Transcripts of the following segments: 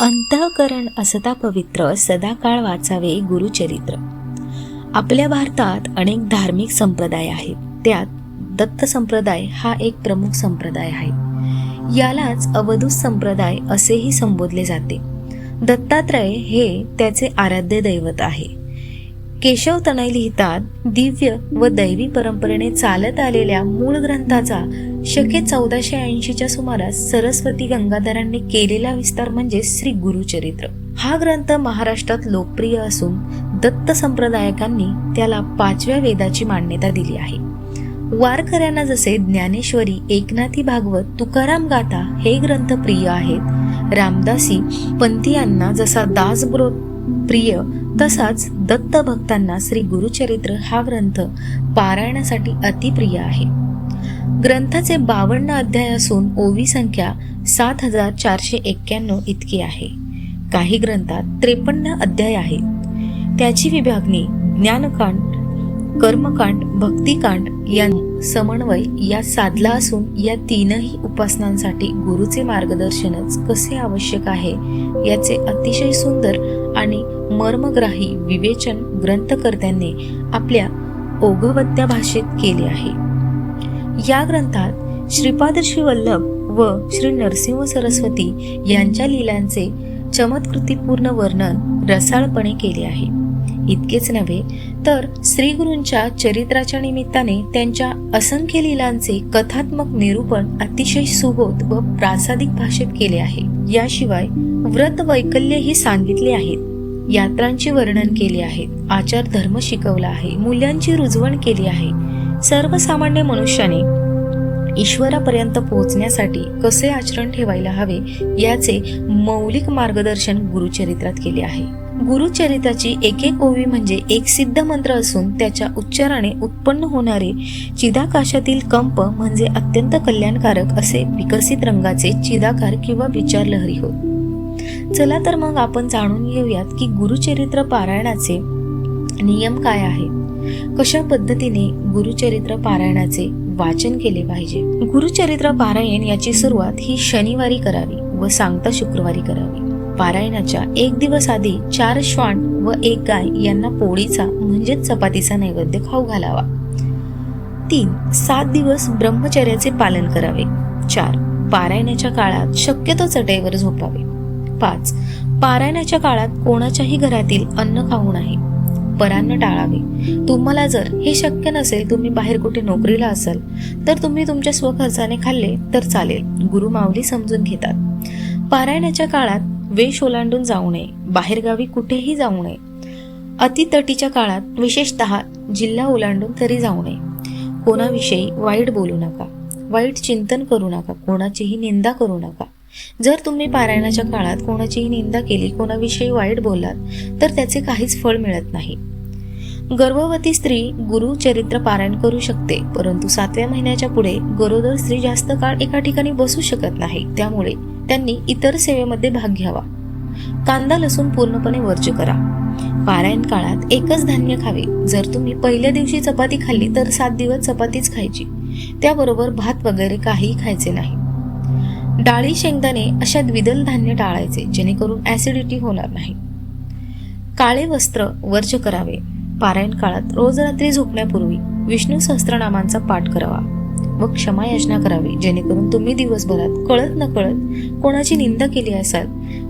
अंतःकरण असता पवित्र सदाकाळ वाचावे गुरुचरित्र. आपल्या भारतात अनेक धार्मिक संप्रदाय आहेत. त्यात दत्त संप्रदाय हा एक प्रमुख संप्रदाय आहे. यालाच अवधूत संप्रदाय असेही संबोधले जाते. दत्तात्रय हे त्याचे आराध्य दैवत आहे. केशव तनय लिहितात दिव्य व दैवी परंपरेने चालत आलेल्या मूळ ग्रंथाचा शके चौदाशे ऐंशीच्या सुमारास सरस्वती गंगाधरांनी केलेला विस्तार म्हणजे श्री गुरुचरित्र. हा ग्रंथ महाराष्ट्रात लोकप्रिय असून दत्त संप्रदायकांनी त्याला पाचव्या वेदाची मान्यता दिली आहे. वारकऱ्यांना जसे ज्ञानेश्वरी एकनाथी भागवत तुकाराम गाथा हे ग्रंथ प्रिय आहेत रामदासी पंथीयांना जसा दासबोध प्रिय तसाच दत्त भक्तांना श्री गुरुचरित्र हा ग्रंथ पारायणासाठी अतिप्रिय आहे. ग्रंथाचे बावन्न अध्याय असून ओवी संख्या सात हजार चारशे एक्क्याण्णव इतकी आहे. काही ग्रंथात त्रेपन्न अध्याय आहेत. त्याची विभागणी ज्ञानकांड कर्मकांड भक्तिकांड या समन्वय या साधला असून या तीनही उपासनांसाठी गुरुचे मार्गदर्शनच कसे आवश्यक आहे याचे अतिशय सुंदर आणि मर्मग्राही विवेचन ग्रंथकर्त्यांनी आपल्या ओघवत्या भाषेत केले आहे. या ग्रंथात श्रीपाद श्री वल्लभ व श्री नरसिंह सरस्वती यांच्या लीलांचे चमत्कृतीपूर्ण वर्णन रसाळपणे केले आहे. इतकेच नव्हे तर श्रीगुरूंच्या चरित्राच्या निमित्ताने त्यांच्या असंख्य लीलांचे कथात्मक निरूपण अतिशय सुबोध व प्रासादिक भाषेत केले आहे. याशिवाय व्रत वैकल्यही सांगितले आहेत. यात्रांचे वर्णन केले आहेत आचार धर्म शिकवला आहे मूल्यांची रुजवण केली आहे. सर्वसामान्य मनुष्याने ईश्वरापर्यंत पोहोचण्यासाठी कसे आचरण ठेवायला हवे याचे मौलिक मार्गदर्शन गुरुचरित्रात केले आहे. गुरुचरित्राची एक एक ओवी म्हणजे एक सिद्ध मंत्र असून त्याच्या उच्चाराने उत्पन्न होणारे चिदाकाशातील कंप म्हणजे अत्यंत कल्याणकारक असे विकसित रंगाचे चिदाकार किंवा विचार लहरी होत चला तर मग आपण जाणून घेऊयात की गुरुचरित्र पारायणाचे नियम काय आहेत कशा पद्धतीने गुरुचरित्र पारायणाचे वाचन केले पाहिजे? गुरुचरित्र पारायण याची सुरुवात ही शनिवारी करावी व सांगता शुक्रवारी करावी. पारायणाच्या एक दिवस आधी चार श्वान व एक गाय यांना पोळीचा म्हणजेच चपातीचा नैवेद्य खाऊ घालावा. तीन सात दिवस ब्रह्मचर्याचे पालन करावे. चार पारायणाच्या काळात शक्यतो चटईवर झोपावे. पाच पारायणाच्या काळात कोणाच्याही घरातील अन्न खाऊ नये. परान्न टाळावे. तुम्हाला जर हे शक्य नसेल तुम्ही बाहेर कुठे नोकरीला असाल तर तुम्ही तुमच्या स्वखर्चाने खाल्ले तर चालेल गुरु माऊली समजून घेतात. पारायणाच्या काळात वेश ओलांडून जाऊ नये बाहेरगावी कुठेही जाऊ नये. अतितटीच्या काळात विशेषतः जिल्हा ओलांडून तरी जाऊ नये. कोणाविषयी वाईट बोलू नका वाईट चिंतन करू नका कोणाचीही निंदा करू नका. जर तुम्ही पारायणाच्या काळात कोणाचीही निंदा केली कोणाविषयी वाईट बोललात तर त्याचे काहीच फळ मिळत नाही. गर्भवती स्त्री गुरु चरित्र पारायण करू शकते परंतु सातव्या महिन्याच्या पुढे गरोदर स्त्री जास्त काळ एका ठिकाणी बसू शकत नाही त्यामुळे त्यांनी इतर सेवेमध्ये भाग घ्यावा. कांदा लसूण पूर्णपणे वर्ज करा. पारायण काळात एकच धान्य खावे. जर तुम्ही पहिल्या दिवशी चपाती खाल्ली तर सात दिवस चपातीच खायची. त्याबरोबर भात वगैरे काहीही खायचे नाही. डाळी शेंगदाणे अशा द्विदल धान्य टाळायचे जेणेकरून ऍसिडिटी होणार नाही. काळे वस्त्र वर्ज करावे. पारायण काळात रोज रात्री झोपण्यापूर्वी विष्णू सहस्त्रनामांचा पाठ करावा. व क्षमा याचना करावी जेणेकरून तुम्ही दिवसभरात कळत न कळत कोणाची निंदा केली असाल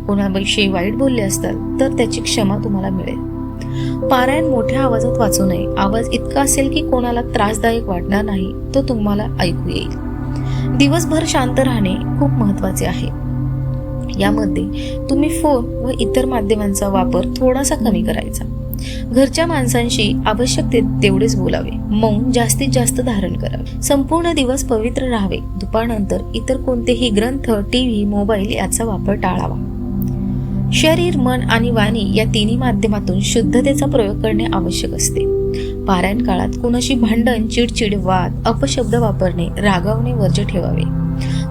कोणाविषयी वाईट बोलले असतात तर त्याची क्षमा तुम्हाला मिळेल. पारायण मोठ्या आवाजात वाचू नये. आवाज इतका असेल की कोणाला त्रासदायक वाटणार नाही तो तुम्हाला ऐकू येईल. दिवसभर शांत राहणे खूप महत्त्वाचे आहे. यामध्ये तुम्ही फोन व इतर माध्यमांचा वापर थोडासा कमी करायचा. घरच्या माणसांशी आवश्यक ते तेवढेच बोलावे. मौन जास्तीत जास्त धारण करावे. संपूर्ण दिवस पवित्र राहावे. दुपारनंतर इतर कोणतेही ग्रंथ टीव्ही मोबाईल याचा वापर टाळावा. शरीर मन आणि वाणी या तिन्ही माध्यमातून शुद्धतेचा प्रयोग करणे आवश्यक असते. पारायण काळात कुणाशी भांडण चिडचिड वाद अपशब्द वापरणे रागावणे वर्ज ठेवावे.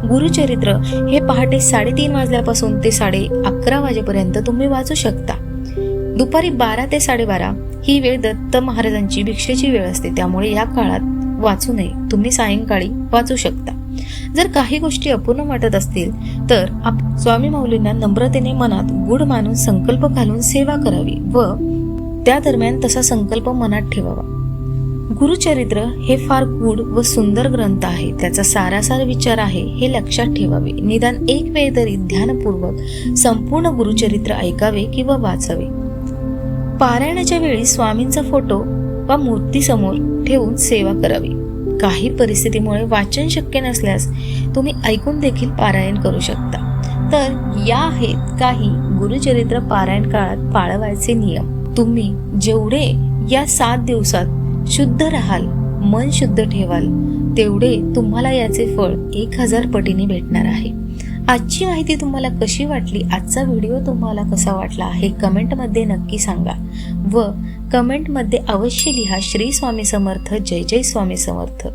गुरुचरित्र हे पहाटे साडेतीन वाजल्यापासून ते साडे अकरा वाजेपर्यंत तुम्ही वाचू शकता. दुपारी बारा ते साडेबारा ही वेळ दत्त महाराजांची भिक्षेची वेळ असते त्यामुळे या काळात वाचू नये. तुम्ही सायंकाळी वाचू शकता. जर काही गोष्टी अपूर्ण वाटत असतील तर आप स्वामी माऊलींना नम्रतेने मनात गुढ मानून संकल्प घालून सेवा करावी व त्या दरम्यान तसा संकल्प मनात ठेवावा. गुरुचरित्र हे फार गूढ व सुंदर ग्रंथ आहे. त्याचा सारासार विचार आहे हे लक्षात ठेवावे. निदान एक वेळ तरी ध्यानपूर्वक संपूर्ण गुरुचरित्र ऐकावे किंवा वाचावे. पारायणाच्या वेळी स्वामींचा फोटो वा मूर्ती समोर ठेवून सेवा करावी. काही परिस्थितीमुळे वाचन शक्य नसल्यास तुम्ही ऐकून देखील पारायण करू शकता. तर या आहेत काही गुरुचरित्र पारायण काळात पाळवायचे नियम. तुम्ही जेवढे या सात दिवसात शुद्ध राहाल मन शुद्ध ठेवाल तेवढे तुम्हाला याचे फळ एक हजार पटीने भेटणार आहे. आजची माहिती तुम्हाला कशी वाटली? आजचा व्हिडिओ तुम्हाला कसा वाटला हे कमेंटमध्ये नक्की सांगा व कमेंटमध्ये अवश्य लिहा श्री स्वामी समर्थ जय जय स्वामी समर्थ.